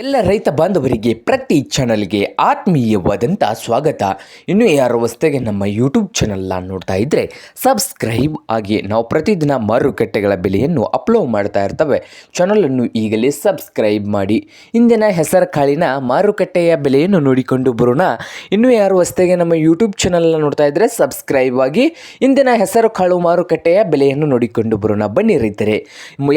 ಎಲ್ಲ ರೈತ ಬಾಂಧವರಿಗೆ ಪ್ರತಿ ಚಾನಲ್ಗೆ ಆತ್ಮೀಯವಾದಂಥ ಸ್ವಾಗತ. ಇನ್ನು ಯಾರು ಹೊಸ್ದಾಗೆ ನಮ್ಮ ಯೂಟ್ಯೂಬ್ ಚಾನಲ್ನ ನೋಡ್ತಾ ಇದ್ದರೆ ಸಬ್ಸ್ಕ್ರೈಬ್ ಆಗಿ ನಾವು ಪ್ರತಿದಿನ ಮಾರುಕಟ್ಟೆಗಳ ಬೆಲೆಯನ್ನು ಅಪ್ಲೋಡ್ ಮಾಡ್ತಾ ಇರ್ತವೆ. ಚಾನಲನ್ನು ಈಗಲೇ ಸಬ್ಸ್ಕ್ರೈಬ್ ಮಾಡಿ. ಇಂದಿನ ಹೆಸರು ಕಾಳಿನ ಮಾರುಕಟ್ಟೆಯ ಬೆಲೆಯನ್ನು ನೋಡಿಕೊಂಡು ಬರೋಣ. ಇನ್ನು ಯಾರು ಹೊಸ್ದಾಗೆ ನಮ್ಮ ಯೂಟ್ಯೂಬ್ ಚಾನಲ್ನ ನೋಡ್ತಾ ಇದ್ದರೆ ಸಬ್ಸ್ಕ್ರೈಬ್ ಆಗಿ ಇಂದಿನ ಹೆಸರು ಕಾಳು ಮಾರುಕಟ್ಟೆಯ ಬೆಲೆಯನ್ನು ನೋಡಿಕೊಂಡು ಬರೋಣ. ಬನ್ನಿ ರೈತರೆ,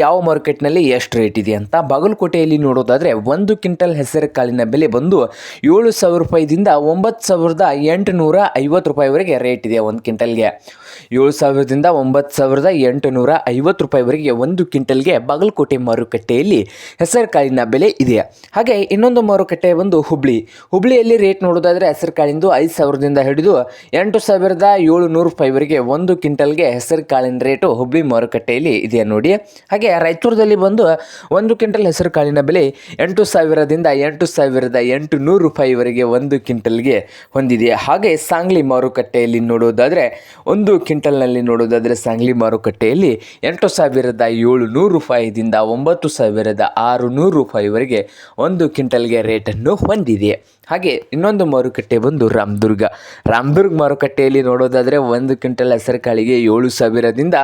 ಯಾವ ಮಾರುಕಟ್ಟೆಯಲ್ಲಿ ಎಷ್ಟು ರೇಟ್ ಇದೆ ಅಂತ ಬಾಗಲಕೋಟೆಯಲ್ಲಿ ನೋಡೋದಾದರೆ ಒಂದು ಕ್ವಿಂಟಲ್ ಹೆಸರು ಕಾಳಿನ ಬೆಲೆ ಬಂದು ಏಳು ಸಾವಿರ ರೂಪಾಯಿದಿಂದ ಒಂಬತ್ತು ಸಾವಿರದ ಎಂಟುನೂರ ಐವತ್ತು ರೂಪಾಯಿವರೆಗೆ ರೇಟ್ ಇದೆ ಒಂದು ಕ್ವಿಂಟಲ್ಗೆ. ಏಳು ಸಾವಿರದಿಂದ ಒಂಬತ್ತು ಸಾವಿರದ ಎಂಟುನೂರ ಐವತ್ತು ರೂಪಾಯಿವರೆಗೆ ಒಂದು ಕ್ವಿಂಟಲ್ಗೆ ಬಾಗಲಕೋಟೆ ಮಾರುಕಟ್ಟೆಯಲ್ಲಿ ಹೆಸರು ಕಾಳಿನ ಬೆಲೆ ಇದೆ. ಹಾಗೆ ಇನ್ನೊಂದು ಮಾರುಕಟ್ಟೆ ಬಂದು ಹುಬ್ಳಿ. ಹುಬ್ಳಿಯಲ್ಲಿ ರೇಟ್ ನೋಡೋದಾದರೆ ಹೆಸರು ಕಾಳಿಂದು ಐದು ಸಾವಿರದಿಂದ ಹಿಡಿದು ಎಂಟು ಸಾವಿರದ ಏಳು ನೂರು ರೂಪಾಯಿವರೆಗೆ ಒಂದು ಕ್ವಿಂಟಲ್ಗೆ ಹೆಸರು ಕಾಳಿನ ರೇಟು ಹುಬ್ಳಿ ಮಾರುಕಟ್ಟೆಯಲ್ಲಿ ಇದೆ ನೋಡಿ. ಹಾಗೆ ರಾಯಚೂರದಲ್ಲಿ ಬಂದು ಒಂದು ಕ್ವಿಂಟಲ್ ಹೆಸರು ಕಾಳಿನ ಬೆಲೆ ಎಂಟು ಸಾವಿರದಿಂದ ಎಂಟು ಸಾವಿರದ ಎಂಟು ನೂರು ರೂಪಾಯಿವರೆಗೆ ಒಂದು ಕ್ವಿಂಟಲ್ಗೆ ಹೊಂದಿದೆ. ಹಾಗೆ ಸಾಂಗ್ಲಿ ಮಾರುಕಟ್ಟೆಯಲ್ಲಿ ನೋಡೋದಾದರೆ, ಒಂದು ಕ್ವಿಂಟಲ್ನಲ್ಲಿ ನೋಡೋದಾದರೆ ಸಾಂಗ್ಲಿ ಮಾರುಕಟ್ಟೆಯಲ್ಲಿ ಎಂಟು ಸಾವಿರದ ಏಳು ನೂರು ರೂಪಾಯಿದಿಂದ ಒಂಬತ್ತು ಸಾವಿರದ ಆರು ನೂರು ರೂಪಾಯಿವರೆಗೆ ಒಂದು ಕ್ವಿಂಟಲ್ಗೆ ರೇಟನ್ನು ಹೊಂದಿದೆ. ಹಾಗೆ ಇನ್ನೊಂದು ಮಾರುಕಟ್ಟೆ ಬಂದು ರಾಮದುರ್ಗ. ರಾಮದುರ್ಗ ಮಾರುಕಟ್ಟೆಯಲ್ಲಿ ನೋಡೋದಾದರೆ ಒಂದು ಕ್ವಿಂಟಲ್ ಹೆಸರುಕಾಳಿಗೆ ಏಳು ಸಾವಿರದಿಂದ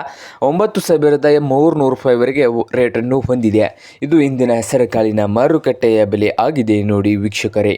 ಒಂಬತ್ತು ಸಾವಿರದ ಮೂರು ನೂರು ರೂಪಾಯಿವರೆಗೆ ರೇಟನ್ನು ಹೊಂದಿದೆ. ಇದು ಇಂದಿನ ಹೆಸರುಕಾಳಿನ ಮಾರುಕಟ್ಟೆಯ ಬೆಲೆ ಆಗಿದೆ ನೋಡಿ ವೀಕ್ಷಕರೇ.